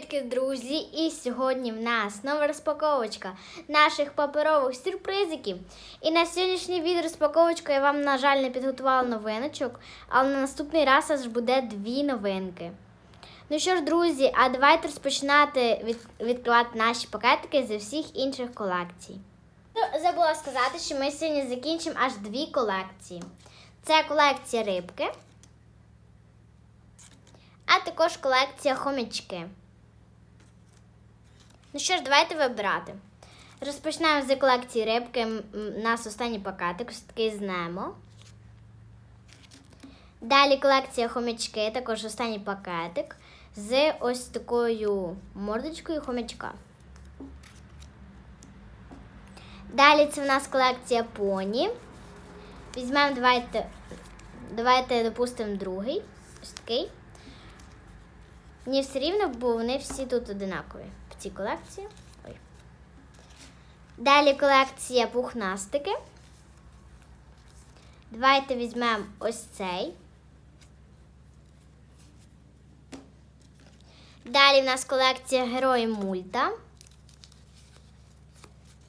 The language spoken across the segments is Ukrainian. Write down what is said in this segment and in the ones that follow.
Привітки, друзі! І сьогодні в нас нова розпаковочка наших паперових сюрпризиків. І на сьогоднішній від розпаковочку я вам, на жаль, не підготувала новиночок, але на наступний раз аж буде дві новинки. Ну що ж, друзі, а давайте розпочинати від, відкривати наші пакетики зі всіх інших колекцій. Ну, Забула сказати, що ми сьогодні закінчимо аж дві колекції. Це колекція рибки а також колекція хомячки. Ну що ж, давайте вибирати. Розпочнемо з колекції рибки. У нас останній пакетик, ось такий з Немо. Далі колекція хомячки, також останній пакетик з ось такою мордочкою хомячка. Далі це в нас колекція поні. Візьмемо, давайте, давайте допустимо другий. Ось такий. Мені все рівно, бо вони всі тут одинакові цій колекції. Ой. Далі колекція пухнастики. Давайте візьмемо ось цей. Далі в нас колекція Герої Мульта.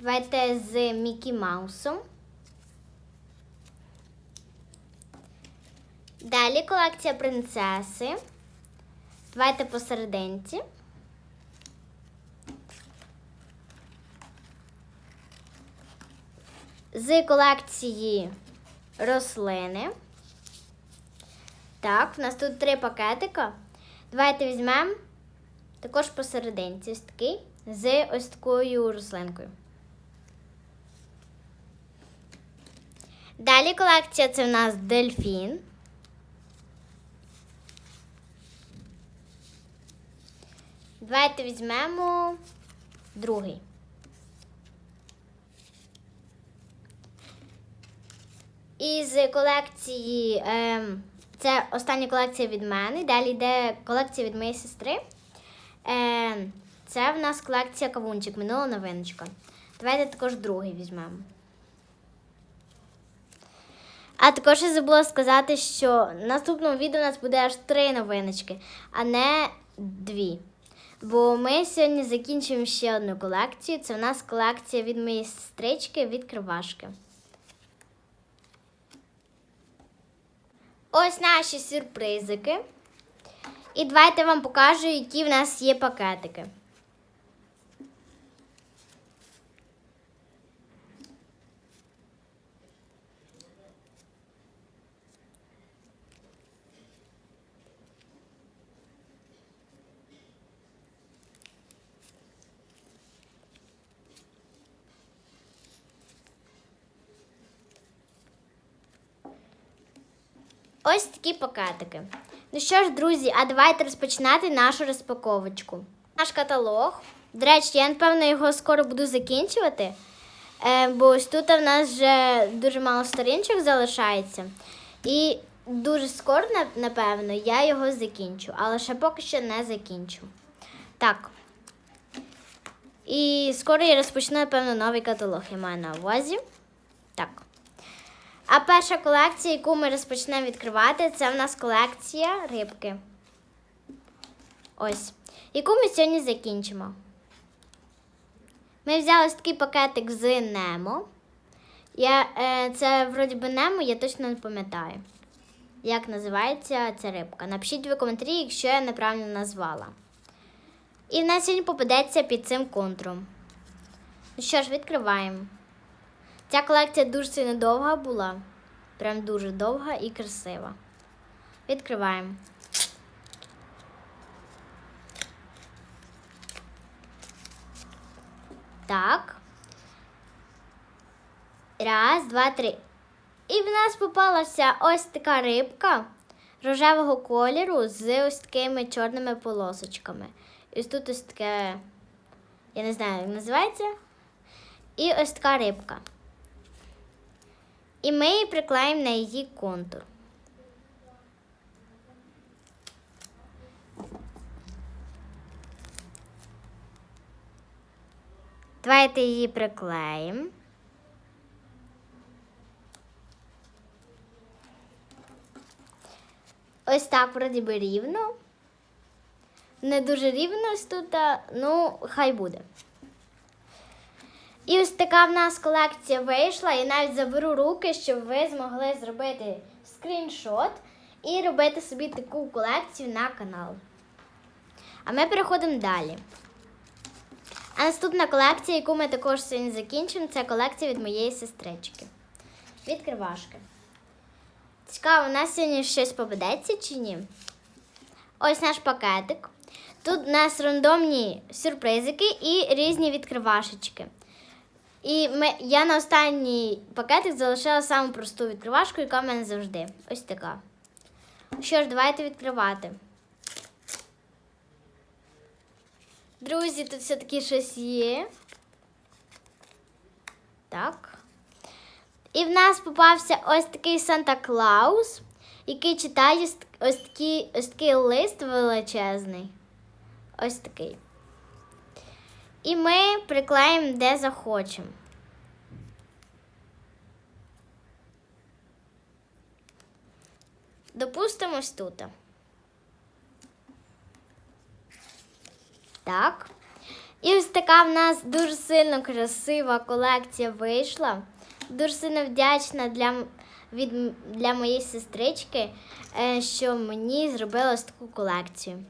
Давайте з Мікі Маусом. Далі колекція принцеси. Давайте посерединці. З колекції рослини. Так, в нас тут три пакетика. Давайте візьмемо також посерединці ось такий з ось такою рослинкою. Далі колекція це в нас дельфін. Давайте візьмемо другий. Із колекції, ем, це остання колекція від мене. Далі йде колекція від моєї сестри. Ем, це в нас колекція кавунчик, минула новиночка. Давайте також другий візьмемо. А також я забула сказати, що в наступному відео у нас буде аж три новиночки, а не дві. Бо ми сьогодні закінчуємо ще одну колекцію. Це в нас колекція від моєї сестрички відкривашки. Ось наші сюрпризики. І давайте вам покажу, які в нас є пакетики. Ось такі пакетики. Ну що ж, друзі, а давайте розпочинати нашу розпаковочку. Наш каталог. До речі, я, напевно, його скоро буду закінчувати. Е, бо ось тут в нас вже дуже мало сторінчик залишається. І дуже скоро, напевно, я його закінчу. Але ще поки що не закінчу. Так. І скоро я розпочну, напевно, новий каталог. Я маю на увазі. Так. А перша колекція, яку ми розпочнемо відкривати, це в нас колекція рибки. Ось. Яку ми сьогодні закінчимо. Ми взяли ось такий пакетик з Немо. Я, е, це вроді би Немо, я точно не пам'ятаю, як називається ця рибка. Напишіть в коментарі, якщо я неправильно назвала. І в нас сьогодні попадеться під цим контуром. Ну що ж, відкриваємо. Ця колекція дуже сильно довга була. Прям дуже довга і красива. Відкриваємо. Так. Раз, два, три. І в нас попалася ось така рибка рожевого кольору з ось такими чорними полосочками. І ось тут ось таке, я не знаю, як називається. І ось така рибка. І ми її приклеїмо на її контур. Давайте її приклеїмо. Ось так вроді би рівно. не дуже рівно ось тут, ну, хай буде. І ось така в нас колекція вийшла. І навіть заберу руки, щоб ви змогли зробити скріншот і робити собі таку колекцію на канал. А ми переходимо далі. А наступна колекція, яку ми також сьогодні закінчимо, це колекція від моєї сестрички. Відкривашки. Цікаво, у нас сьогодні щось попадеться чи ні? Ось наш пакетик. Тут у нас рандомні сюрпризики і різні відкривашечки. І ми, я на останній пакетик залишила саму просту відкривашку, яка в мене завжди. Ось така. Що ж, давайте відкривати. Друзі, тут все-таки щось є. Так. І в нас попався ось такий Санта Клаус, який читає ось- такий, ось такий лист величезний. Ось такий. І ми приклеїмо де захочемо. Допустимо ось тут. Так. І ось така в нас дуже сильно красива колекція вийшла. Дуже сильно вдячна для, від, для моєї сестрички, е, що мені зробила ось таку колекцію.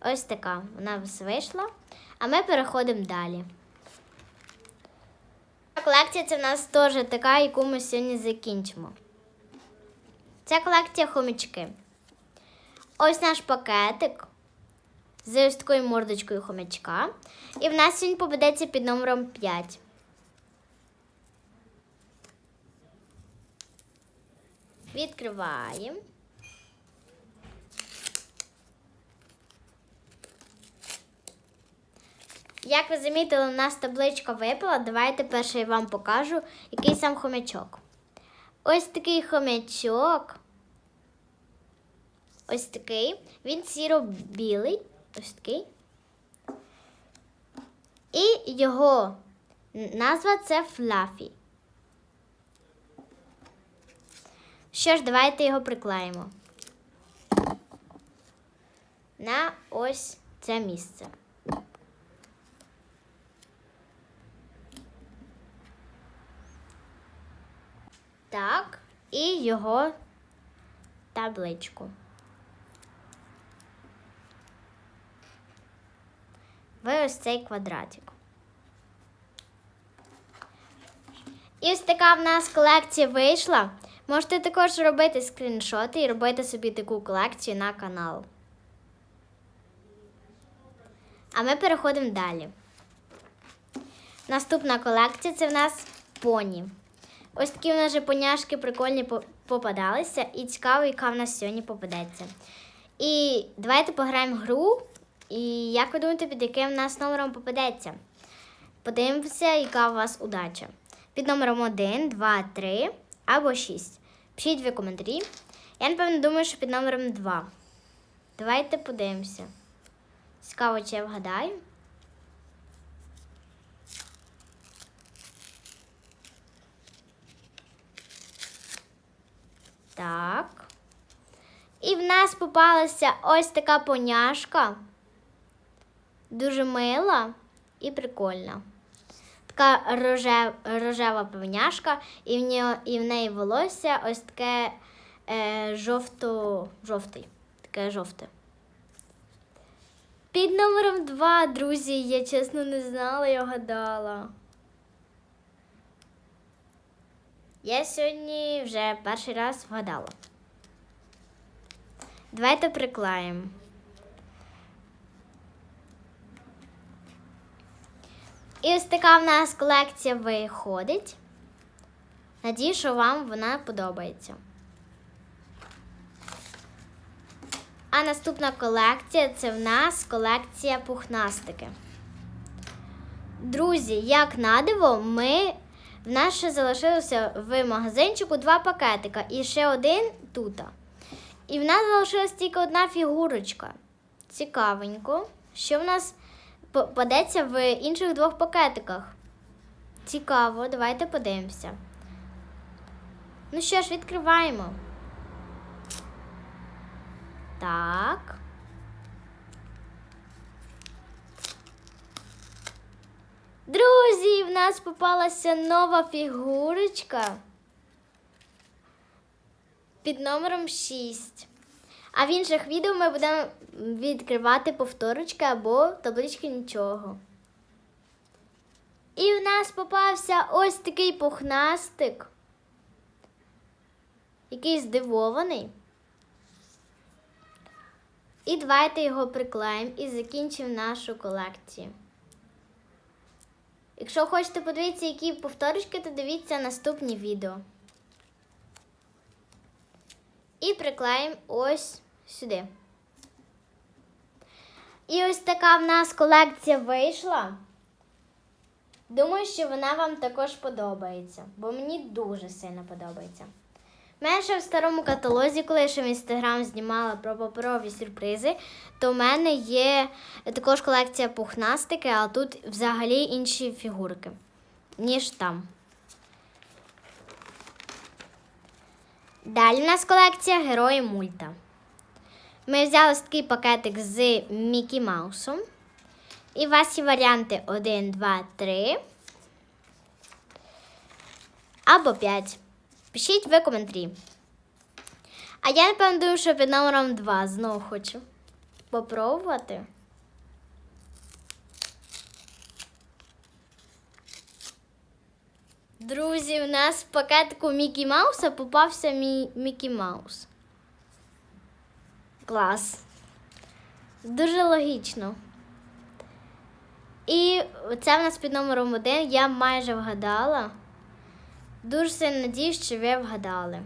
Ось така вона вийшла. А ми переходимо далі. Колекція це в нас теж така, яку ми сьогодні закінчимо. Це колекція хомячки. Ось наш пакетик з ось такою мордочкою хомячка. І в нас він попадеться під номером 5. Відкриваємо. Як ви замітили, у нас табличка випала. Давайте перше я вам покажу, який сам хомячок. Ось такий хомячок. Ось такий. Він сіро-білий. Ось такий. І його назва це Флафі. Що ж, давайте його приклеїмо. На ось це місце. Так, і його табличку. В ось цей квадратик. І ось така в нас колекція вийшла. Можете також робити скріншоти і робити собі таку колекцію на канал. А ми переходимо далі. Наступна колекція це в нас поні. Ось такі в нас же поняшки прикольні попадалися, і цікаво, яка в нас сьогодні попадеться. І давайте пограємо в гру. І як ви думаєте, під яким в нас номером попадеться? Подивимося, яка у вас удача. Під номером 1, 2, 3 або 6. Пишіть ви коментарі. Я, напевно, думаю, що під номером 2. Давайте подивимося. Цікаво, чи я вгадаю. Так. І в нас попалася ось така поняшка. Дуже мила і прикольна. Така рожев, рожева поняшка, і в, нього, і в неї волосся ось таке е, жовто, жовтий. Таке жовте. Під номером 2, друзі, я чесно не знала, я гадала. Я сьогодні вже перший раз вгадала. Давайте приклеїмо. І ось така в нас колекція виходить. Надію, що вам вона подобається. А наступна колекція це в нас колекція пухнастики. Друзі, як на диво, ми в нас ще залишилося в магазинчику два пакетика і ще один тут. І в нас залишилась тільки одна фігурочка. Цікавенько, що в нас попадеться в інших двох пакетиках. Цікаво, давайте подивимося. Ну що ж, відкриваємо. Так. Нас попалася нова фігурочка під номером 6. А в інших відео ми будемо відкривати повторочки або таблички нічого. І в нас попався ось такий пухнастик, який здивований. І давайте його приклеїмо і закінчимо нашу колекцію. Якщо хочете подивитися, які повторочки, то дивіться наступні відео. І приклеїмо ось сюди. І ось така в нас колекція вийшла. Думаю, що вона вам також подобається, бо мені дуже сильно подобається. Менше в старому каталозі, коли я ще в інстаграм знімала про паперові сюрпризи, то в мене є також колекція пухнастики, а тут взагалі інші фігурки, ніж там. Далі в нас колекція Герої мульта. Ми взяли такий пакетик з Мікі Маусом. І у вас є варіанти 1, 2, 3 або 5. Пишіть ви коментарі. А я, напевно, думаю, що під номером 2 знову хочу попробувати. Друзі, в нас в пакетику Мікі Мауса попався мій Мікі Маус. Клас. Дуже логічно. І це в нас під номером 1. Я майже вгадала. Дуже сильно надіюсь, що ви вгадали.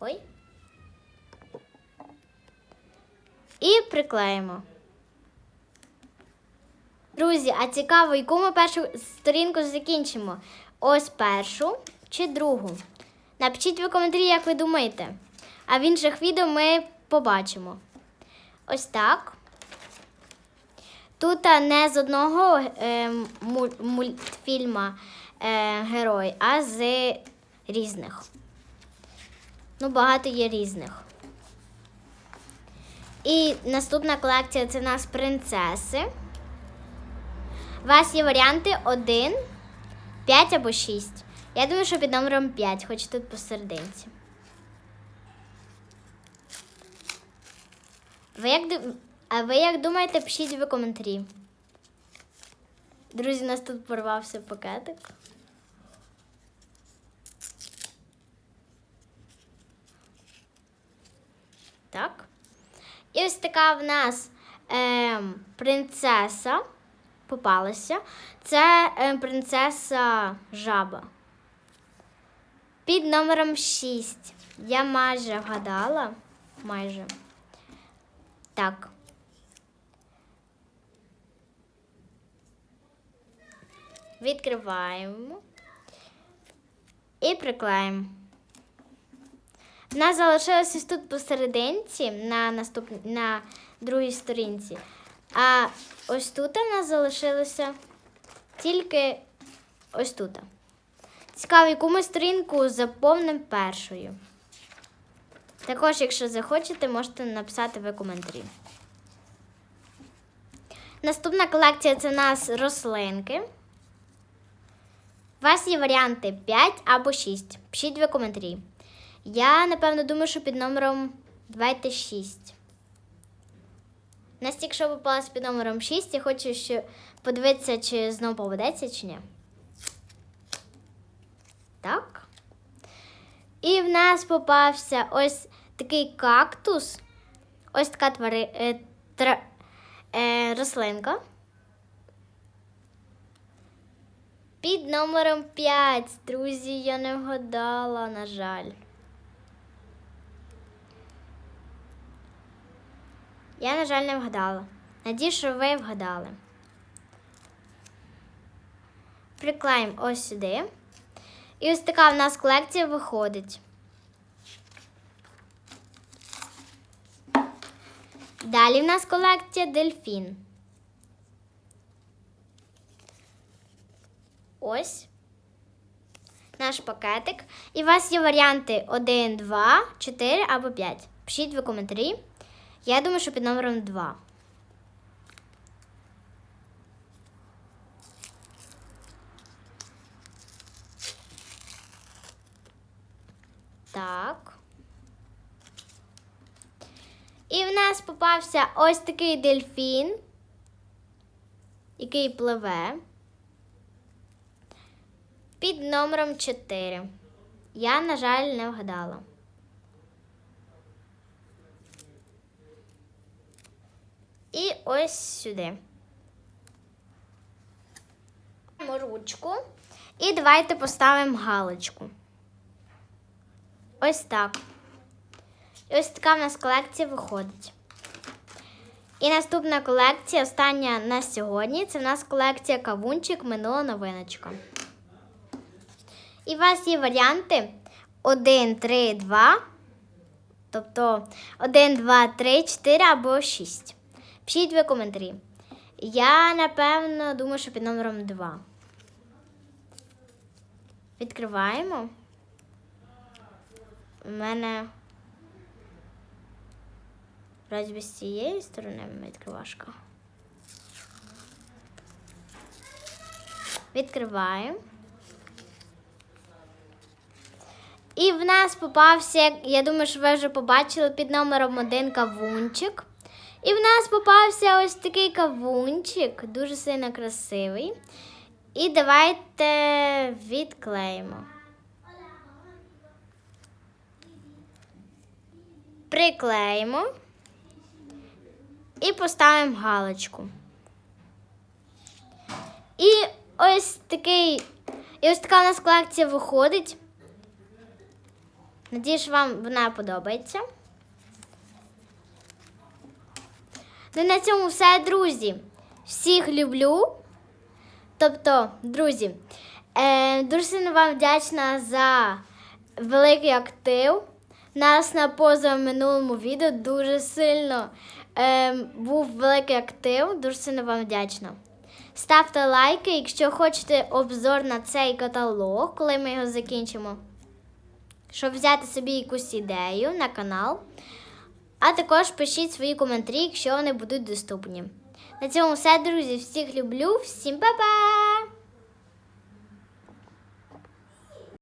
Ой. І приклеїмо. Друзі, а цікаво, яку ми першу сторінку закінчимо? Ось першу чи другу? Напишіть в коментарі, як ви думаєте. А в інших відео ми побачимо. Ось так. Тут не з одного е, мультфільма е, герой, а з різних. Ну, багато є різних. І наступна колекція це у нас принцеси. У вас є варіанти 1, 5 або 6. Я думаю, що під номером 5, хоч тут посерединці. Ви як, а ви як думаєте, пишіть в коментарі. Друзі, у нас тут порвався пакетик. Так. І ось така в нас е, принцеса попалася. Це е, принцеса жаба. Під номером 6. Я майже вгадала. Майже. Так. Відкриваємо і приклеїмо. У нас залишилося тут посерединці на наступ... на другій сторінці. А ось тут у нас залишилося тільки ось тут. Цікаво, яку ми сторінку заповнимо першою. Також, якщо захочете, можете написати в коментарі. Наступна колекція це у нас рослинки. У вас є варіанти 5 або 6. Пишіть в коментарі. Я, напевно, думаю, що під номером давайте 6. Настя, якщо попалась під номером 6, я хочу що подивитися, чи знову поведеться, чи ні. Так. І в нас попався ось такий кактус. Ось така твари, е, тра, е, рослинка. Під номером 5, друзі, я не вгадала, на жаль. Я, на жаль, не вгадала. Надію, що ви вгадали. Приклеїмо ось сюди. І ось така в нас колекція виходить. Далі в нас колекція дельфін. Ось наш пакетик. І у вас є варіанти 1, 2, 4 або 5. Пишіть в коментарі, Я думаю, що під номером 2. Так. І в нас попався ось такий дельфін, який пливе під номером 4. Я, на жаль, не вгадала. І ось сюди. Ручку. І давайте поставимо галочку. Ось так. І ось така в нас колекція виходить. І наступна колекція, остання на сьогодні, це в нас колекція кавунчик минула новиночка. І у вас є варіанти 1, 3, 2. Тобто 1, 2, 3, 4 або 6. Пишіть ви коментарі. Я, напевно, думаю, що під номером 2. Відкриваємо. У мене. Вроді з цієї сторони відкривашка. Відкриваємо. І в нас попався, я думаю, що ви вже побачили під номером один кавунчик. І в нас попався ось такий кавунчик, дуже сильно красивий. І давайте відклеїмо. Приклеїмо і поставимо галочку. І ось такий, і ось така у нас колекція виходить. Надіюсь, вам вона подобається. Ну і на цьому все, друзі. Всіх люблю. Тобто, друзі, е, дуже сильно вам вдячна за великий актив. Нас на поза в минулому відео дуже сильно е, був великий актив. Дуже сильно вам вдячна. Ставте лайки, якщо хочете обзор на цей каталог, коли ми його закінчимо щоб взяти собі якусь ідею на канал. А також пишіть свої коментарі, якщо вони будуть доступні. На цьому все, друзі. Всіх люблю, всім па-па!